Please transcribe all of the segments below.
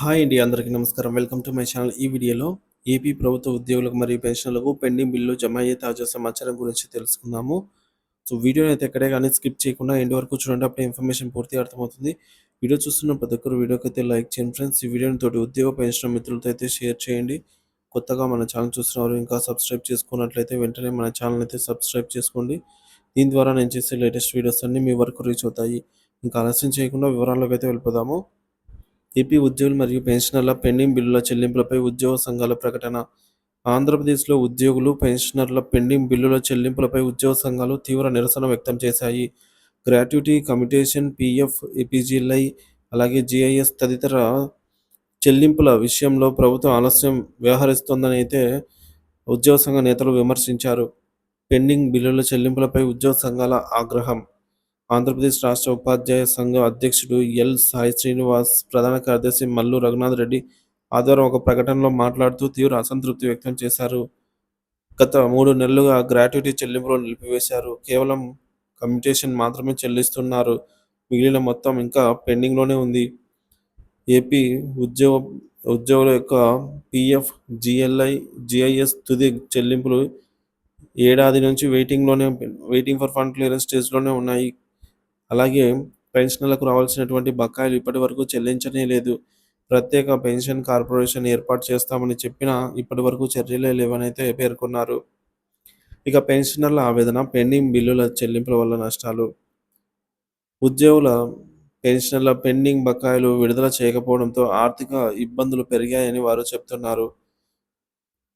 Hi అండి అందరికీ నమస్కారం. Welcome to my channel. ఈ వీడియోలో ఏపీ ప్రభుత్వ ఉద్యోగులకు మరియు పెన్షన్లకు పెండింగ్ బిల్లు జమ అయ్యే తాజా సమాచారం గురించి తెలుసుకుందాము. సో వీడియోని అయితే ఎక్కడే కానీ స్కిప్ చేయకుండా ఎండ్ వరకు చూడండి అప్పుడే ఇన్ఫర్మేషన్ పూర్తిగా అర్థమవుతుంది. వీడియో చూస్తున్న ప్రతి ఒక్కరు వీడియోకి అయితే లైక్ చేయండి ఫ్రెండ్స్. ఈ వీడియోని తోటి ఉద్యోగ పెన్షన్ మిత్రులతో అయితే షేర్ చేయండి. కొత్తగా మన ఛానల్ చూస్తున్నారు ఇంకా సబ్స్క్రైబ్ చేసుకున్నట్లయితే వెంటనే మన ఛానల్ అయితే సబ్స్క్రైబ్ చేసుకోండి. దీని ద్వారా నేను చేసే లేటెస్ట్ వీడియోస్ అన్నీ మీ వరకు రీచ్ అవుతాయి. ఇంకా ఆలస్యం చేయకుండా వివరాల్లోకి అయితే వెళ్ళిపోదాము. ఏపీ ఉద్యోగులు మరియు పెన్షనర్ల పెండింగ్ బిల్లుల చెల్లింపులపై ఉద్యోగ సంఘాల ప్రకటన. ఆంధ్రప్రదేశ్లో ఉద్యోగులు పెన్షనర్ల పెండింగ్ బిల్లుల చెల్లింపులపై ఉద్యోగ సంఘాలు తీవ్ర నిరసన వ్యక్తం చేశాయి. గ్రాట్యుటీ కమిటేషన్ పీఎఫ్ ఏపీజీఎల్ఐ అలాగే జిఐఎస్ తదితర చెల్లింపుల విషయంలో ప్రభుత్వం ఆలస్యం వ్యవహరిస్తోందని అయితే ఉద్యోగ సంఘ నేతలు విమర్శించారు. పెండింగ్ బిల్లుల చెల్లింపులపై ఉద్యోగ సంఘాల ఆగ్రహం ఆంధ్రప్రదేశ్ రాష్ట్ర ఉపాధ్యాయ సంఘం అధ్యక్షుడు ఎల్ సాయి శ్రీనివాస్ ప్రధాన కార్యదర్శి మల్లు రఘునాథ్ రెడ్డి ఆదివారం ఒక ప్రకటనలో మాట్లాడుతూ తీవ్ర అసంతృప్తి వ్యక్తం చేశారు. గత మూడు నెలలుగా గ్రాట్యుటీ చెల్లింపులు నిలిపివేశారు. కేవలం కమ్యూటేషన్ మాత్రమే చెల్లిస్తున్నారు. మిగిలిన మొత్తం ఇంకా పెండింగ్లోనే ఉంది. ఏపీ ఉద్యోగ ఉద్యోగుల యొక్క పిఎఫ్ జిఎల్ఐ జిఐఎస్ తుది చెల్లింపులు ఏడాది నుంచి వెయిటింగ్లోనే వెయిటింగ్ ఫర్ ఫండ్ క్లియరెన్స్ స్టేజ్లోనే ఉన్నాయి. అలాగే పెన్షన్లకు రావాల్సినటువంటి బకాయిలు ఇప్పటి వరకు చెల్లించనే లేదు. ప్రత్యేక పెన్షన్ కార్పొరేషన్ ఏర్పాటు చేస్తామని చెప్పినా ఇప్పటి వరకు చర్యలే లేవనైతే పేర్కొన్నారు. ఇక పెన్షనర్ల ఆవేదన పెండింగ్ బిల్లుల చెల్లింపుల వల్ల నష్టాలు. ఉద్యోగుల పెన్షన్ల పెండింగ్ బకాయిలు విడుదల చేయకపోవడంతో ఆర్థిక ఇబ్బందులు పెరిగాయని వారు చెప్తున్నారు.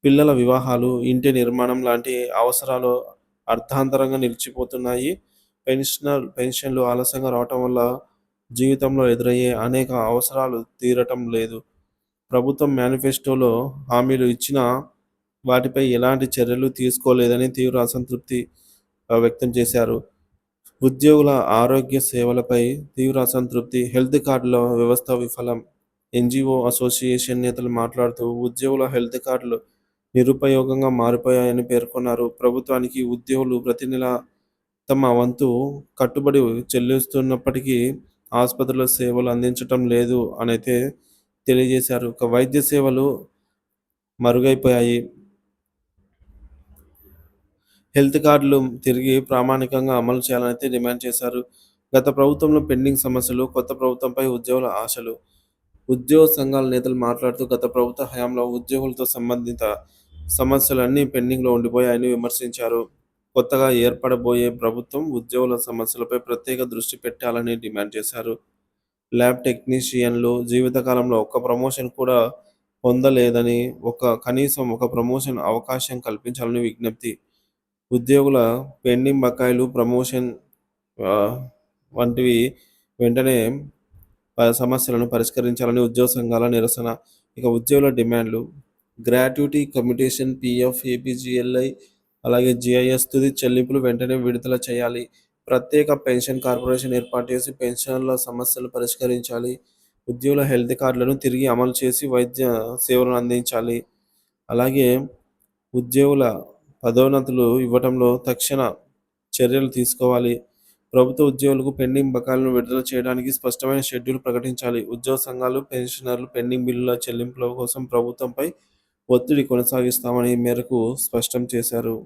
పిల్లల వివాహాలు ఇంటి నిర్మాణం లాంటి అవసరాలు అర్థాంతరంగా నిలిచిపోతున్నాయి. పెన్షనర్ పెన్షన్లు ఆలస్యంగా రావటం వల్ల జీవితంలో ఎదురయ్యే అనేక అవసరాలు తీరటం లేదు. ప్రభుత్వం మేనిఫెస్టోలో హామీలు ఇచ్చిన వాటిపై ఎలాంటి చర్యలు తీసుకోలేదని తీవ్ర అసంతృప్తి వ్యక్తం చేశారు. ఉద్యోగుల ఆరోగ్య సేవలపై తీవ్ర అసంతృప్తి హెల్త్ కార్డుల వ్యవస్థ విఫలం. ఎన్జిఓ అసోసియేషన్ నేతలు మాట్లాడుతూ ఉద్యోగుల హెల్త్ కార్డులు నిరుపయోగంగా మారిపోయాయని పేర్కొన్నారు. ప్రభుత్వానికి ఉద్యోగులు ప్రతి నెల తమ వంతు కట్టుబడి చెల్లిస్తున్నప్పటికీ ఆసుపత్రుల సేవలు అందించటం లేదు అని అయితే తెలియజేశారు. ఇక వైద్య సేవలు మరుగైపోయాయి. హెల్త్ కార్డులు తిరిగి ప్రామాణికంగా అమలు చేయాలని అయితే డిమాండ్ చేశారు. గత ప్రభుత్వంలో పెండింగ్ సమస్యలు కొత్త ప్రభుత్వంపై ఉద్యోగుల ఆశలు ఉద్యోగ సంఘాల నేతలు మాట్లాడుతూ గత ప్రభుత్వ హయాంలో ఉద్యోగులతో సంబంధిత సమస్యలన్నీ పెండింగ్లో ఉండిపోయాయని విమర్శించారు. కొత్తగా ఏర్పడబోయే ప్రభుత్వం ఉద్యోగుల సమస్యలపై ప్రత్యేక దృష్టి పెట్టాలని డిమాండ్ చేశారు. ల్యాబ్ టెక్నీషియన్లు జీవితకాలంలో ఒక్క ప్రమోషన్ కూడా పొందలేదని ఒక కనీసం ఒక ప్రమోషన్ అవకాశం కల్పించాలని విజ్ఞప్తి. ఉద్యోగుల పెండింగ్ బకాయిలు ప్రమోషన్ వంటివి వెంటనే సమస్యలను పరిష్కరించాలని ఉద్యోగ సంఘాల నిరసన. ఇక ఉద్యోగుల డిమాండ్లు. గ్రాట్యుటీ కమ్యూటేషన్ పిఎఫ్ ఏపీజీఎల్ఐ అలాగే జిఐఎస్ తుది చెల్లింపులు వెంటనే విడుదల చేయాలి. ప్రత్యేక పెన్షన్ కార్పొరేషన్ ఏర్పాటు చేసి పెన్షన్ల సమస్యలు పరిష్కరించాలి. ఉద్యోగుల హెల్త్ కార్డులను తిరిగి అమలు చేసి వైద్య సేవలను అందించాలి. అలాగే ఉద్యోగుల పదోన్నతులు ఇవ్వడంలో తక్షణ చర్యలు తీసుకోవాలి. ప్రభుత్వ ఉద్యోగులకు పెండింగ్ బకాయిలను విడుదల చేయడానికి స్పష్టమైన షెడ్యూల్ ప్రకటించాలి. ఉద్యోగ సంఘాలు పెన్షనర్లు పెండింగ్ బిల్లుల చెల్లింపుల కోసం ప్రభుత్వంపై ఒత్తిడి కొనసాగిస్తామని మేరకు స్పష్టం చేశారు.